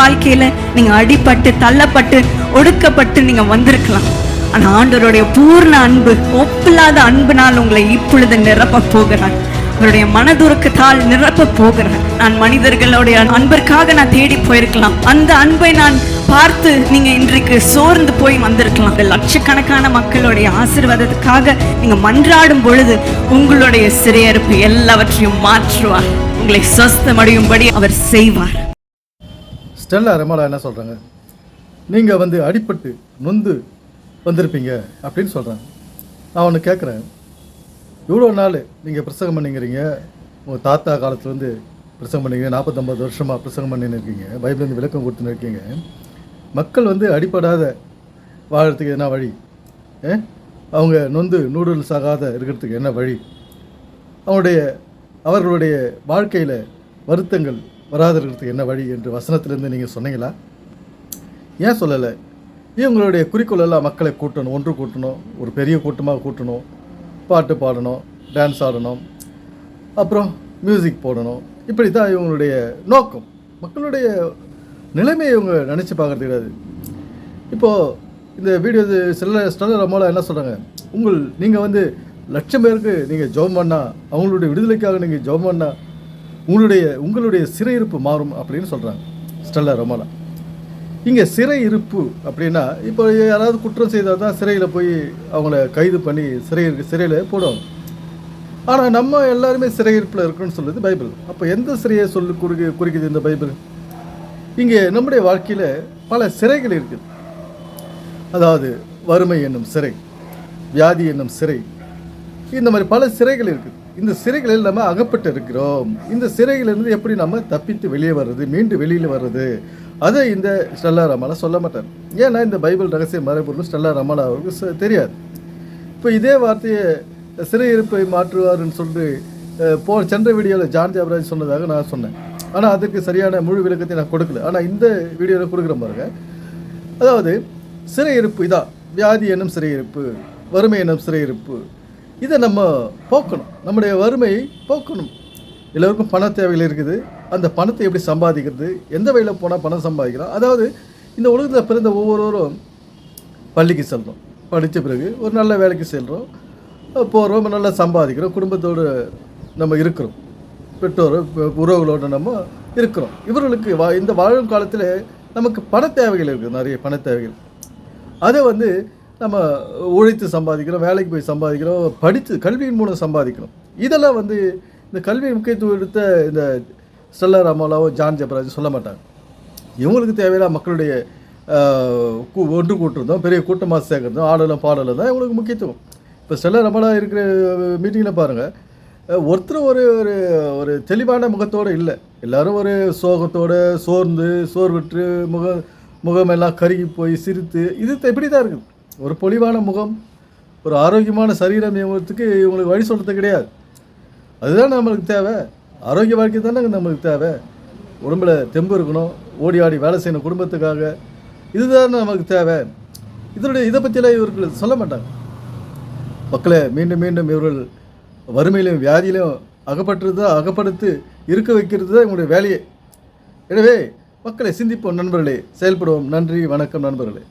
வாழ்க்கையில நீங்க அடிபட்டு தள்ளப்பட்டு ஒடுக்கப்பட்டு நீங்க வந்திருக்கலாம். ஆனா ஆண்டவருடைய பூர்ண அன்பு ஒப்பில்லாத அன்புனால் உங்களை இப்பொழுது நிரப்ப போகிறார். அவருடைய மனதுருக்கத்தால் நிரப்ப போகிறார். நான் மனிதர்களுடைய அன்பிற்காக நான் தேடி போயிருக்கலாம். அந்த அன்பை நான் பார்த்து நீங்க இன்றைக்கு சோர்ந்து போய் வந்திருக்கலாம். லட்சக்கணக்கான மக்களுடைய ஆசிர்வாதத்துக்காக நீங்க மன்றாடும் பொழுது உங்களுடைய சிறையறுப்பு எல்லாவற்றையும் மாற்றுவார். உங்களை சொஸ்தமடையும்படி அவர் செய்வார். ஸ்டெல்லா ரெமாலா என்ன சொல்கிறாங்க நீங்கள் வந்து அடிப்பட்டு நொந்து வந்திருப்பீங்க அப்படின்னு சொல்கிறாங்க நான் ஒன்று கேட்குறேன் இவ்வளோ நாள் நீங்கள் பிரசங்கம் பண்ணிங்கிறீங்க. உங்கள் தாத்தா காலத்துலேருந்து பிரசங்கம் பண்ணிங்க. நாற்பத்தொம்பது வருஷமாக பிரசங்கம் பண்ணின்னு இருக்கீங்க. பைபிள்லேருந்து விளக்கம் கொடுத்துன்னு இருக்கீங்க. மக்கள் வந்து அடிப்படாத வாழறதுக்கு என்ன வழி? ஏ? அவங்க நொந்து நூடுல்ஸ் ஆகாத இருக்கிறதுக்கு என்ன வழி? அவங்களுடைய அவர்களுடைய வாழ்க்கையில் வருத்தங்கள் வராத இருக்கிறதுக்கு என்ன வழி என்று வசனத்திலேருந்து நீங்கள் சொன்னீங்களா? ஏன் சொல்லலை? இவங்களுடைய குறிக்கோளெல்லாம் குறிக்கோள் எல்லாம் மக்களை கூட்டணும் ஒன்று கூட்டணும் ஒரு பெரிய கூட்டமாக கூட்டணும் பாட்டு பாடணும் டான்ஸ் ஆடணும் அப்புறம் மியூசிக் போடணும். இப்படி தான் இவங்களுடைய நோக்கம். மக்களுடைய நிலைமையை இவங்க நினச்சி பார்க்கறது கிடையாது. இப்போது இந்த வீடியோ இது சில ஸ்டெல்லர் அம்மாவில் என்ன சொல்கிறாங்க உங்கள் நீங்கள் வந்து லட்சம் பேருக்கு நீங்கள் ஜெபம் பண்ணால் அவங்களுடைய விடுதலைக்காக நீங்கள் ஜெபம் பண்ணால் உங்களுடைய உங்களுடைய சிறையிருப்பு மாறும் அப்படின்னு சொல்கிறாங்க ஸ்டெல்லா அம்மாலா இங்கே சிறை இருப்பு அப்படின்னா இப்போ யாராவது குற்றம் செய்தால் தான் சிறையில் போய் அவங்கள கைது பண்ணி சிறையில் சிறையில் போடுவாங்க. ஆனால் நம்ம எல்லாருமே சிறையிருப்பில் இருக்கணும்னு சொல்லுது பைபிள். அப்போ எந்த சிறையை சொல்லி குறி குறிக்குது இந்த பைபிள்? இங்கே நம்முடைய வாழ்க்கையில் பல சிறைகள் இருக்குது. அதாவது வறுமை என்னும் சிறை வியாதி என்னும் சிறை இந்த மாதிரி பல சிறைகள் இருக்குது. இந்த சிறைகளில் நம்ம அகப்பட்டு இருக்கிறோம். இந்த சிறைகளிலிருந்து எப்படி நம்ம தப்பித்து வெளியே வர்றது மீண்டு வெளியில் வர்றது? அதை இந்த ஸ்டெல்லா ரமாலா சொல்ல மாட்டார். ஏன்னா இந்த பைபிள் ரகசிய மறைபொருள் ஸ்டெல்லா ரமாலா அவருக்கு தெரியாது. இப்போ இதே வார்த்தையை சிறையிருப்பை மாற்றுவார்னு சொல்லிட்டு போ சென்ற வீடியோவில் ஜான் ஜாபராஜ் சொன்னதாக நான் சொன்னேன். ஆனால் அதுக்கு சரியான முழு விளக்கத்தை நான் கொடுக்கல. ஆனால் இந்த வீடியோவில் கொடுக்குற பாருங்க. அதாவது சிறையிருப்பு இதான். வியாதி என்னும் சிறையிருப்பு வறுமை என்னும் சிறையிருப்பு இதை நம்ம போக்கணும். நம்முடைய வறுமையை போக்கணும். எல்லோருக்கும் பண தேவைகள் இருக்குது. அந்த பணத்தை எப்படி சம்பாதிக்கிறது? எந்த வழியில் போனால் பணம் சம்பாதிக்கலாம்? அதாவது இந்த உலகத்தில் பிறந்த ஒவ்வொருவரும் பள்ளிக்கு செல்கிறோம் படித்த பிறகு ஒரு நல்ல வேலைக்கு செல்கிறோம் போகிறோம் நல்லா சம்பாதிக்கிறோம். குடும்பத்தோடு நம்ம இருக்கிறோம். பெற்றோர் உறவுகளோடு நம்ம இருக்கிறோம். இவர்களுக்கு வா இந்த வாழும் காலத்தில் நமக்கு பண தேவைகள் இருக்குது. நிறைய பண தேவைகள். அதை வந்து நம்ம உழைத்து சம்பாதிக்கிறோம் வேலைக்கு போய் சம்பாதிக்கிறோம் படித்து கல்வியின் மூலம் சம்பாதிக்கிறோம். இதெல்லாம் வந்து இந்த கல்வி முக்கியத்துவம் எடுத்த இந்த ஸ்டெல்லா ராமாலாவோ ஜான் ஜெபராஜ் சொல்ல மாட்டாங்க. இவங்களுக்கு தேவையான மக்களுடைய கூ- ஒன்று கூட்டுறதும் பெரிய கூட்டமாக சேர்க்கறதும் ஆடலும் பாடலும் தான் இவங்களுக்கு முக்கியத்துவம். இப்போ ஸ்டெல்லா ரமலா இருக்கிற மீட்டிங்கில் பாருங்கள் ஒருத்தர் ஒரு ஒரு ஒரு தெளிவான முகத்தோடு இல்லை. எல்லாரும் ஒரு சோகத்தோடு சோர்ந்து சோர்விட்டு முக முகமெல்லாம் கருகி போய் சிரித்து இது இப்படி தான் இருக்குது. ஒரு பொலிவான முகம் ஒரு ஆரோக்கியமான சரீரம் இவங்களுக்கு இவங்களுக்கு வழி சொல்கிறது கிடையாது. அதுதான் நம்மளுக்கு தேவை. ஆரோக்கிய வாழ்க்கை தானே நம்மளுக்கு தேவை. உடம்புல தெம்பு இருக்கணும் ஓடி ஆடி வேலை செய்யணும் குடும்பத்துக்காக. இதுதான் நமக்கு தேவை. இதனுடைய இதை பற்றியெல்லாம் இவர்கள் சொல்ல மாட்டாங்க. மக்களை மீண்டும் மீண்டும் இவர்கள் வறுமையிலும் வியாதியிலும் அகப்பட்டுறது அகப்படுத்து இருக்க வைக்கிறது தான் இவங்களுடைய வேலையே. எனவே மக்களை சிந்திப்போம் நண்பர்களே. செயல்படுவோம். நன்றி வணக்கம் நண்பர்களே.